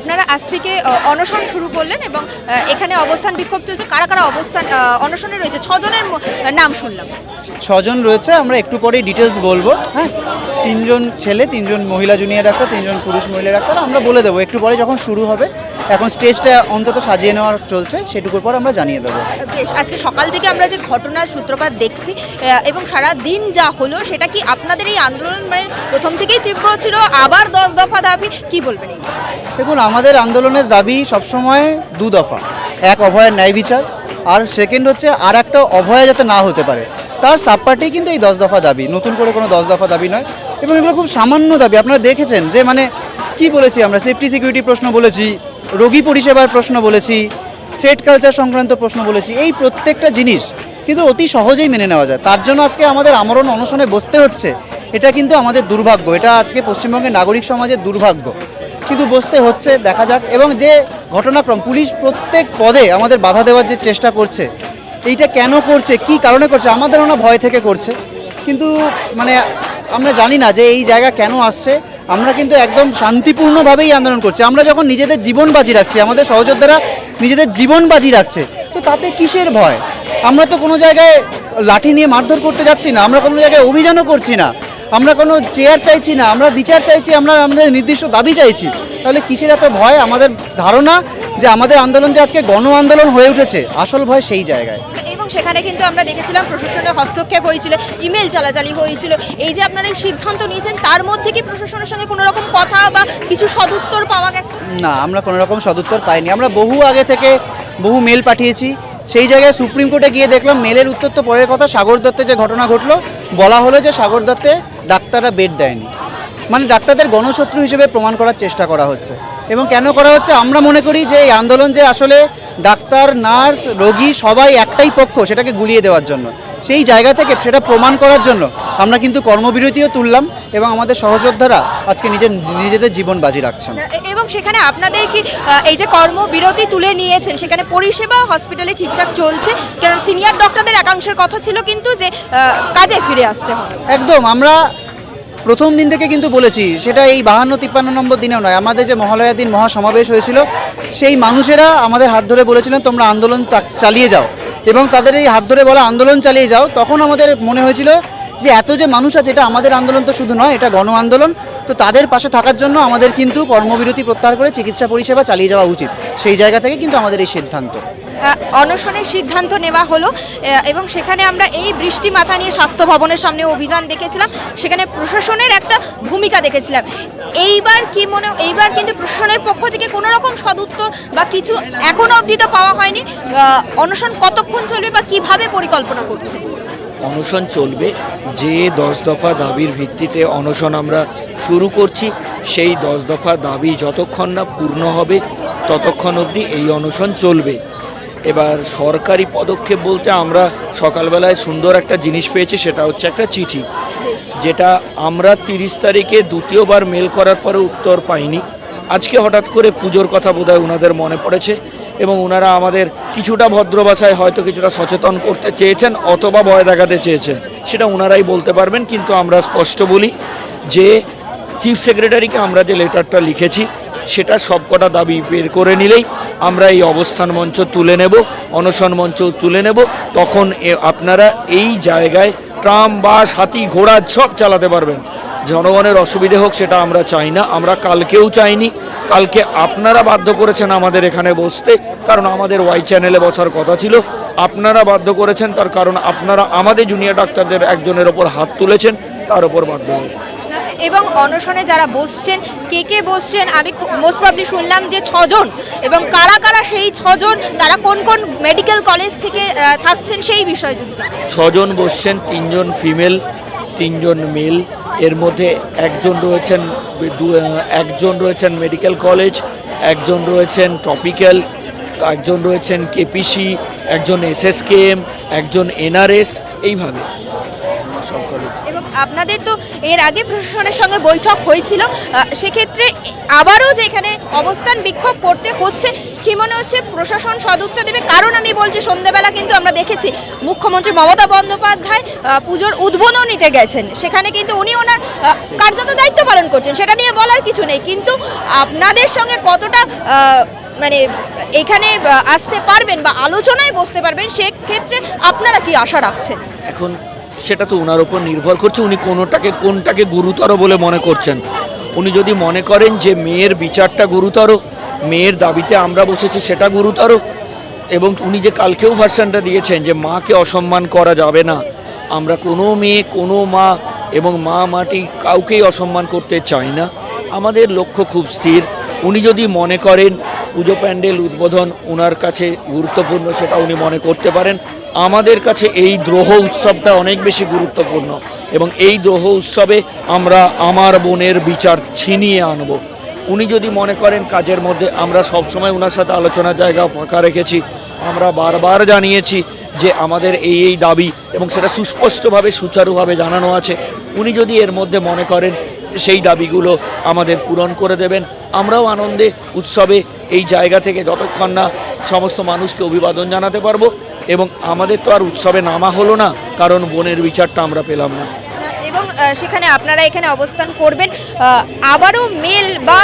আপনারা আজ থেকে অনশন শুরু করলেন এবং এখানে অবস্থান বিক্ষোভ চলছে। কারা কারা অবস্থান অনশনে রয়েছে? ছজনের নাম শুনলাম। ছজন রয়েছে, আমরা একটু পরেই ডিটেলস বলব হ্যাঁ? তিনজন ছেলে, তিনজন মহিলা জুনিয়র ডাক্তার, তিনজন পুরুষ মহিলা ডাক্তার, আমরা বলে দেবো, একটু পরে যখন শুরু হবে এখন স্টেজটা অন্তত সাজিয়ে নেওয়ার চলছে সেটুকুর পর আমরা জানিয়ে দেবো। বেশ আজকে সকাল থেকে আমরা যে ঘটনার সূত্রপাত দেখছি এবং সারা দিন যা হলো সেটা কি আপনাদের এই আন্দোলন মানে প্রথম থেকেই তীব্র ছিল? আবার দশ দফা দাবি কি বলবেন দেখুন আমাদের আন্দোলনের দাবি সবসময় দু দফা। এক অভয়ের ন্যায় বিচার আর সেকেন্ড হচ্ছে আর একটা অভয়া যাতে না হতে পারে। তার সাবপার্টেই কিন্তু এই দশ দফা দাবি নতুন করে কোনো দশ দফা দাবি নয়। এবং এগুলো খুব সামান্য দাবি আপনারা দেখেছেন যে মানে কি বলেছি আমরা? সেফটি সিকিউরিটি প্রশ্ন বলেছি, রোগী পরিষেবার প্রশ্ন বলেছি থ্রেড কালচার সংক্রান্ত প্রশ্ন বলেছি, এই প্রত্যেকটা জিনিস কিন্তু অতি সহজেই মেনে নেওয়া যায়। তার জন্য আজকে আমাদের আমরণ অনশনে বসতে হচ্ছে। এটা কিন্তু আমাদের দুর্ভাগ্য। এটা আজকে পশ্চিমবঙ্গের নাগরিক সমাজের দুর্ভাগ্য। কিন্তু বসতে হচ্ছে, দেখা যাক। এবং যে ঘটনাক্রম, পুলিশ প্রত্যেক পদে আমাদের বাধা দেওয়ার যে চেষ্টা করছে, এইটা কেন করছে, কি কারণে করছে আমাদের না ভয় থেকে করছে। কিন্তু মানে আমরা জানি না যে এই জায়গা কেন আসছে। আমরা কিন্তু একদম শান্তিপূর্ণভাবেই আন্দোলন করছি। আমরা যখন নিজেদের জীবন বাজি রাখছি, আমাদের সহযোদ্ধারা নিজেদের জীবন বাজি রাখছে, তো তাতে কিসের ভয়? আমরা তো কোনো জায়গায় লাঠি নিয়ে মারধর করতে যাচ্ছি না, আমরা কোনো জায়গায় অভিযানও করছি না, আমরা কোনো চেয়ার চাইছি না, আমরা বিচার চাইছি, আমরা আমাদের নির্দিষ্ট দাবি চাইছি। তাহলে কিসের এত ভয়? আমাদের ধারণা যে আমাদের আন্দোলন যে আজকে গণ আন্দোলন হয়ে উঠেছে, আসল ভয় সেই জায়গায়। এবং সেখানে কিন্তু আমরা দেখেছিলাম প্রশাসনের হস্তক্ষেপ হয়েছিল, ইমেল চালাচালি হয়েছিল। এই যে আপনারা এই সিদ্ধান্ত নিয়েছেন, তার মধ্যে কি প্রশাসনের সঙ্গে কোনো রকম কথা বা কিছু সদুত্তর পাওয়া গেছে? না, আমরা কোনো রকম সদুত্তর পাইনি। আমরা বহু আগে থেকে বহু মেল পাঠিয়েছি। সেই জায়গায় সুপ্রিম কোর্টে গিয়ে দেখলাম, মেলের উত্তর তো পরের কথা, সাগর দত্তে যে ঘটনা ঘটলো, বলা হলো যে সাগর দত্তে ডাক্তাররা বেড দেয়নি। মানে ডাক্তারদের গণশত্রু হিসেবে প্রমাণ করার চেষ্টা করা হচ্ছে। এবং কেন করা হচ্ছে? আমরা মনে করি যে এই আন্দোলন যে আসলে ডাক্তার নার্স রোগী সবাই একটাই পক্ষ সেটাকে গুলিয়ে দেওয়ার জন্য। সেই জায়গা থেকে সেটা প্রমাণ করার জন্য আমরা কিন্তু কর্মবিরতিও তুললাম এবং আমাদের সহযোদ্ধারা আজকে নিজের নিজেদের জীবন বাজি রাখছেন। এবং সেখানে আপনাদের কি এই যে কর্মবিরতি তুলে নিয়েছেন সেখানে পরিষেবা হসপিটালে ঠিকঠাক চলছে? কারণ সিনিয়র ডক্টরদের একাংশের কথা ছিল কিন্তু যে কাজে ফিরে আসতে হবে। একদম আমরা প্রথম দিন থেকে কিন্তু বলেছি, সেটা এই বাহান্ন তিপ্পান্ন নম্বর দিনেও নয়। আমাদের যে মহালয়া দিন মহাসমাবেশ হয়েছিল, সেই মানুষেরা আমাদের হাত ধরে বলেছিলেন, তোমরা আন্দোলন চালিয়ে যাও। এবং তাদের এই হাত ধরে বলা, আন্দোলন চালিয়ে যাও। তখন আমাদের মনে হয়েছিল যে, এত যে মানুষ আছে, এটা আমাদের আন্দোলন তো শুধু নয়, এটা গণ আন্দোলন। তো তাদের পাশে থাকার জন্য আমাদের কিন্তু কর্মবিরতি প্রত্যাহার করে চিকিৎসা পরিষেবা চালিয়ে যাওয়া উচিত। সেই জায়গা থেকে কিন্তু আমাদের এই সিদ্ধান্ত। অনশনের সিদ্ধান্ত নেওয়া হলো এবং সেখানে আমরা এই বৃষ্টি মাথা নিয়ে স্বাস্থ্য ভবনের সামনে অভিযান দেখেছিলাম, সেখানে প্রশাসনের একটা ভূমিকা দেখেছিলাম। এইবার কি মনে, এইবার কিন্তু প্রশাসনের পক্ষ থেকে কোনো রকম সদুত্তর বা কিছু এখনও অবধি তো পাওয়া হয়নি। অনশন কতক্ষণ চলবে বা কীভাবে পরিকল্পনা করছে? অনশন চলবে। যে দশ দফা দাবির ভিত্তিতে অনশন আমরা শুরু করছি, সেই দশ দফা দাবি যতক্ষণ না পূর্ণ হবে, ততক্ষণ অবধি এই অনশন চলবে। এবার সরকারি পদক্ষেপ বলতে আমরা সকালবেলায় সুন্দর একটা জিনিস পেয়েছি, সেটা হচ্ছে একটা চিঠি, যেটা আমরা তিরিশ তারিখে দ্বিতীয়বার মেল করার পরে উত্তর পাইনি। আজকে হঠাৎ করে পুজোর কথা বোধহয় ওনাদের মনে পড়েছে এবং ওনারা আমাদের কিছুটা ভদ্র ভাষায় হয়তো কিছুটা সচেতন করতে চেয়েছেন অথবা ভয় দেখাতে চেয়েছেন, সেটা ওনারাই বলতে পারবেন, কিন্তু আমরা স্পষ্ট বলি যে চিফ সেক্রেটারিকে আমরা যে লেটারটা লিখেছি, সেটা সবকটা দাবি বের করে নিলেই আমরা এই অবস্থান মঞ্চ তুলে নেব, অনশন মঞ্চ তুলে নেব। তখন আপনারা এই জায়গায় ট্রাম বাস হাতি, ঘোড়া সব চালাতে পারবেন। জনগণের অসুবিধে হোক সেটা আমরা চাই না, আমরা কালকেও চাইনি। কালকে আপনারা বাধ্য করেছেন আমাদের এখানে বসতে, কারণ আমাদের ওয়াই চ্যানেলে বসার কথা ছিল। আপনারা বাধ্য করেছেন, তার কারণ আপনারা আমাদের জুনিয়র ডাক্তারদের একজনের ওপর হাত তুলেছেন, তার ওপর বাধ্য এবং অনশনে যারা বসছেন, কে কে বসছেন, আমি মোস্ট প্রবলি শুনলাম যে ছজন। এবং কারা কারা সেই ছজন, তারা কোন কোন মেডিকেল কলেজ থেকে থাকছেন সেই বিষয়ে যদি ছজন বসছেন, তিনজন ফিমেল তিনজন মেল এর মধ্যে একজন রয়েছেন একজন রয়েছেন মেডিকেল কলেজ একজন রয়েছেন টপিক্যাল একজন রয়েছেন কেপিসি একজন এসএসকেএম একজন এনআরএস এইভাবে। আপনাদের তো এর আগে প্রশাসনের সঙ্গে বৈঠক হয়েছিল সেক্ষেত্রে আবারও যে এখানে অবস্থান বিক্ষোভ করতে হচ্ছে, কি মনে হচ্ছে প্রশাসন সদুত্তর দেবে? কারণ আমি বলছি, সন্ধ্যাবেলা কিন্তু আমরা দেখেছি মুখ্যমন্ত্রী মমতা বন্দ্যোপাধ্যায় পুজোর উদ্বোধন নিতে গেছেন। সেখানে কিন্তু উনি ওনার কার্যত দায়িত্ব পালন করছেন, সেটা নিয়ে বলার কিছু নেই। কিন্তু আপনাদের সঙ্গে কতটা মানে এখানে আসতে পারবেন বা আলোচনায় বসতে পারবেন, সেক্ষেত্রে আপনারা কি আশা রাখছেন? এখন সেটা তো ওনার উপর নির্ভর করছে, উনি কোনোটাকে কোনটাকে গুরুতর বলে মনে করছেন। উনি যদি মনে করেন যে মেয়ের বিচারটা গুরুতর, মেয়ের দাবিতে আমরা বসেছি সেটা গুরুতর, এবং উনি যে কালকেও ভার্সানটা দিয়েছেন যে মাকে অসম্মান করা যাবে না, আমরা কোনো মেয়ে, কোনো মা এবং মা মাটি কাউকেই অসম্মান করতে চাই না। আমাদের লক্ষ্য খুব স্থির। উনি যদি মনে করেন পুজো প্যান্ডেল উদ্বোধন ওনার কাছে গুরুত্বপূর্ণ, সেটা উনি মনে করতে পারেন। আমাদের কাছে এই দ্রোহ উৎসবটা অনেক বেশি গুরুত্বপূর্ণ এবং এই দ্রোহ উৎসবে আমরা আমার বোনের বিচার ছিনিয়ে আনব। উনি যদি মনে করেন কাজের মধ্যে আমরা সবসময় ওনার সাথে আলোচনার জায়গা ফাঁকা রেখেছি, আমরা বারবার জানিয়েছি যে আমাদের এই এই দাবি এবং সেটা সুস্পষ্টভাবে, সুচারুভাবে জানানো আছে। উনি যদি এর মধ্যে মনে করেন সেই দাবিগুলো আমাদের পূরণ করে দেবেন, আমরাও আনন্দে উৎসবে এই জায়গা থেকে যতক্ষণ না সমস্ত মানুষকে অভিবাদন জানাতে পারব। এবং আমাদের তো আর উৎসবে নামা হলো না কারণ বোনের বিচারটা আমরা পেলাম না। এবং সেখানে আপনারা এখানে অবস্থান করবেন। আবারও মেল বা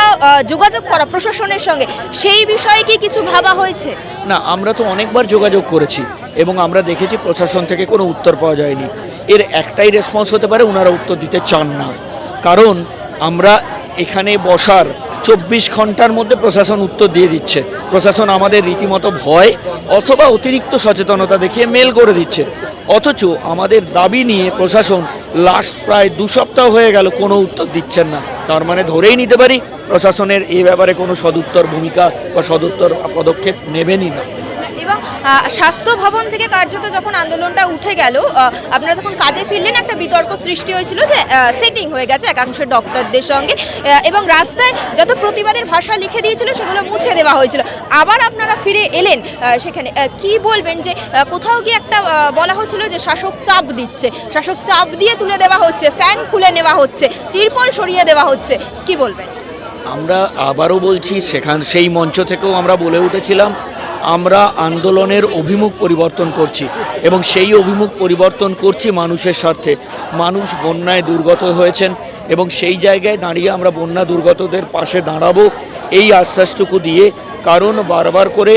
যোগাযোগ করা প্রশাসনের সঙ্গে। সেই বিষয়ে কি কিছু ভাবা হয়েছে? না আমরা তো অনেকবার যোগাযোগ করেছি এবং আমরা দেখেছি প্রশাসন থেকে কোনো উত্তর পাওয়া যায়নি। এর একটাই রেসপন্স হতে পারে ওনারা উত্তর দিতে চান না। কারণ আমরা এখানে বসার চব্বিশ ঘণ্টার মধ্যে প্রশাসন উত্তর দিয়ে দিচ্ছে। প্রশাসন আমাদের রীতিমতো ভয় অথবা অতিরিক্ত সচেতনতা দেখিয়ে মেল করে দিচ্ছে। অথচ আমাদের দাবি নিয়ে প্রশাসন লাস্ট প্রায় দু সপ্তাহ হয়ে গেল কোনো উত্তর দিচ্ছেন না। তার মানে ধরেই নিতে পারি, প্রশাসনের এ ব্যাপারে কোনো সদুত্তর ভূমিকা বা সদুত্তর পদক্ষেপ নেবেনই না। এবং স্বাস্থ্য ভবন থেকে কার্যত যখন আন্দোলনটা উঠে গেল আপনারা যখন কাজে ফিরলেন, একটা বিতর্ক সৃষ্টি হয়েছিল যে সেটিং হয়ে গেছে একাংশ ডক্টরদের সঙ্গে এবং রাস্তায় যত প্রতিবাদের ভাষা লিখে দিয়েছিল, সেগুলো মুছে দেওয়া হয়েছিল। আবার আপনারা ফিরে এলেন সেখানে কি বলবেন যে কোথাও গিয়ে একটা বলা হচ্ছিল যে, শাসক চাপ দিচ্ছে, শাসক চাপ দিয়ে তুলে দেওয়া হচ্ছে ফ্যান খুলে নেওয়া হচ্ছে, তিরপল সরিয়ে দেওয়া হচ্ছে, কি বলবেন? আমরা আবারও বলছি, সেখান, সেই মঞ্চ থেকেও আমরা বলে উঠেছিলাম আমরা আন্দোলনের অভিমুখ পরিবর্তন করছি এবং সেই অভিমুখ পরিবর্তন করছি মানুষের স্বার্থে। মানুষ বন্যায় দুর্গত হয়েছেন এবং সেই জায়গায় দাঁড়িয়ে আমরা বন্যা দুর্গতদের পাশে দাঁড়াবো এই আশ্বাসটুকু দিয়ে কারণ বারবার করে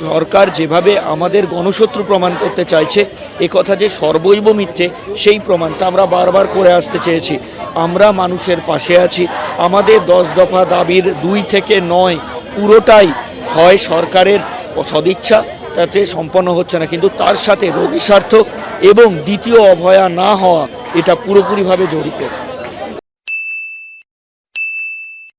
সরকার যেভাবে আমাদের গণশত্রু প্রমাণ করতে চাইছে, এ কথা যে সর্বৈব মিথ্যে, সেই প্রমাণটা আমরা বারবার করে আসতে চেয়েছি। আমরা মানুষের পাশে আছি। আমাদের দশ দফা দাবির দুই থেকে নয় পুরোটাই হয় সরকারের সদিচ্ছা, তাতে সম্পন্ন হচ্ছে না। কিন্তু তার সাথে রোগী স্বার্থ এবং দ্বিতীয় অভয়া না হওয়া এটা পুরোপুরিভাবে জড়িত।